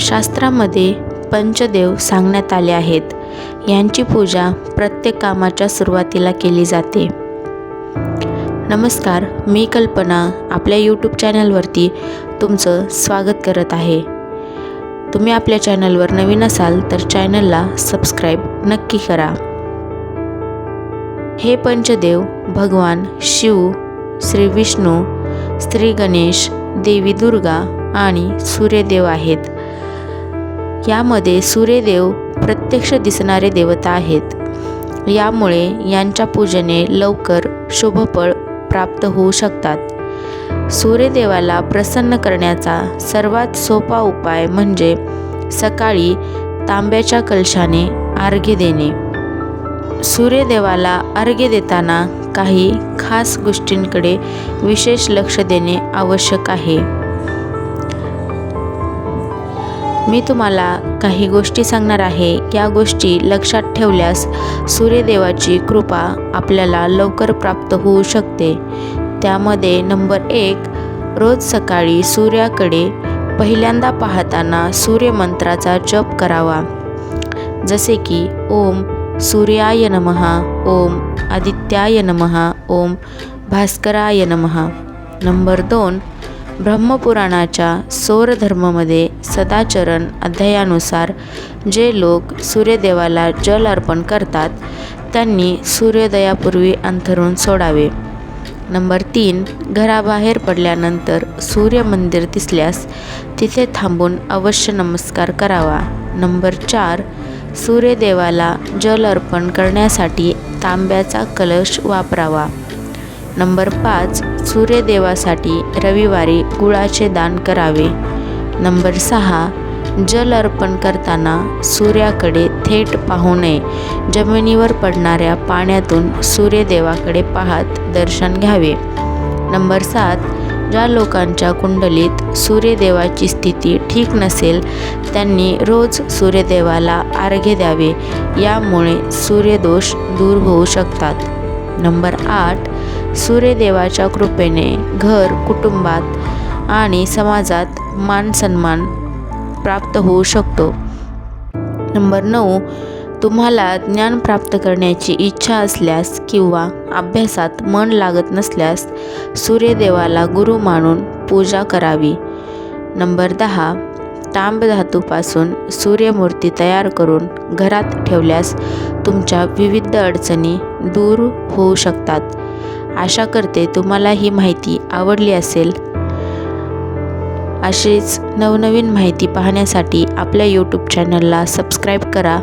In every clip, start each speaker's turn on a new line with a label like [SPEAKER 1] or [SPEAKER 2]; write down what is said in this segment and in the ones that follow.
[SPEAKER 1] शास्त्रामध्ये पंचदेव सांगण्यात आले आहेत. यांची पूजा प्रत्येक कामाच्या सुरुवातीला केली जाते. नमस्कार मी कल्पना आपल्या यूट्यूब चॅनलवरती तुमचं स्वागत करत आहे. तुम्ही आपल्या चॅनलवर नवीन असाल तर चॅनलला सबस्क्राईब नक्की करा. हे पंचदेव भगवान शिव श्री विष्णू श्री गणेश देवी दुर्गा आणि सूर्यदेव आहेत. यामध्ये सूर्यदेव प्रत्यक्ष दिसणारे देवता आहेत. यामुळे यांच्या पूजेने लवकर शुभफळ प्राप्त होऊ शकतात. सूर्यदेवाला प्रसन्न करण्याचा सर्वात सोपा उपाय म्हणजे सकाळी तांब्याच्या कलशाने अर्घ्य देणे. सूर्यदेवाला अर्घ्य देताना काही खास गोष्टींकडे विशेष लक्ष देणे आवश्यक आहे. मी तुम्हाला काही गोष्टी सांगणार आहे. या गोष्टी लक्षात ठेवल्यास सूर्यदेवाची कृपा आपल्याला लवकर प्राप्त होऊ शकते. त्यामध्ये नंबर एक रोज सकाळी सूर्याकडे पहिल्यांदा पाहताना सूर्यमंत्राचा जप करावा. जसे की ओम सूर्याय नमहा ओम आदित्याय नमहा ओम भास्कराय नमहा नंबर दोन ब्रह्मपुराणाच्या सौरधर्ममध्ये सदाचरण अध्यायानुसार जे लोक सूर्यदेवाला जल अर्पण करतात त्यांनी सूर्योदयापूर्वी अंथरून सोडावे. नंबर तीन घराबाहेर पडल्यानंतर सूर्यमंदिर दिसल्यास तिथे थांबून अवश्य नमस्कार करावा. नंबर चार सूर्यदेवाला जल अर्पण करण्यासाठी तांब्याचा कलश वापरावा. नंबर पाच सूर्यदेवासाठी रविवारी गुळाचे दान करावे. नंबर सहा जल अर्पण करताना सूर्याकडे थेट पाहू नये. जमिनीवर पडणाऱ्या पाण्यातून सूर्यदेवाकडे पाहत दर्शन घ्यावे. नंबर सात ज्या लोकांच्या कुंडलीत सूर्यदेवाची स्थिती ठीक नसेल त्यांनी रोज सूर्यदेवाला आर्घ्य द्यावे. यामुळे सूर्यदोष दूर होऊ शकतात. नंबर आठ सूर्यदेवाच्या कृपेने घर कुटुंबात आणि समाजात मान सन्मान प्राप्त होऊ शकतो. नंबर नऊ तुम्हाला ज्ञान प्राप्त करण्याची इच्छा असल्यास किंवा अभ्यासात मन लागत नसल्यास सूर्यदेवाला गुरु मानून पूजा करावी. नंबर दहा तांब धातूपासून सूर्यमूर्ती तयार करून घरात ठेवल्यास तुमच्या विविध अडचणी दूर होऊ शकतात. आशा करते तुम्हाला ही माहिती आवडली असेल. अशीच नवनवीन माहिती पाहण्यासाठी आपल्या यूट्यूब चॅनलला सबस्क्राईब करा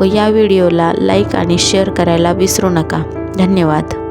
[SPEAKER 1] व या व्हिडिओला लाईक आणि शेअर करायला विसरू नका. धन्यवाद.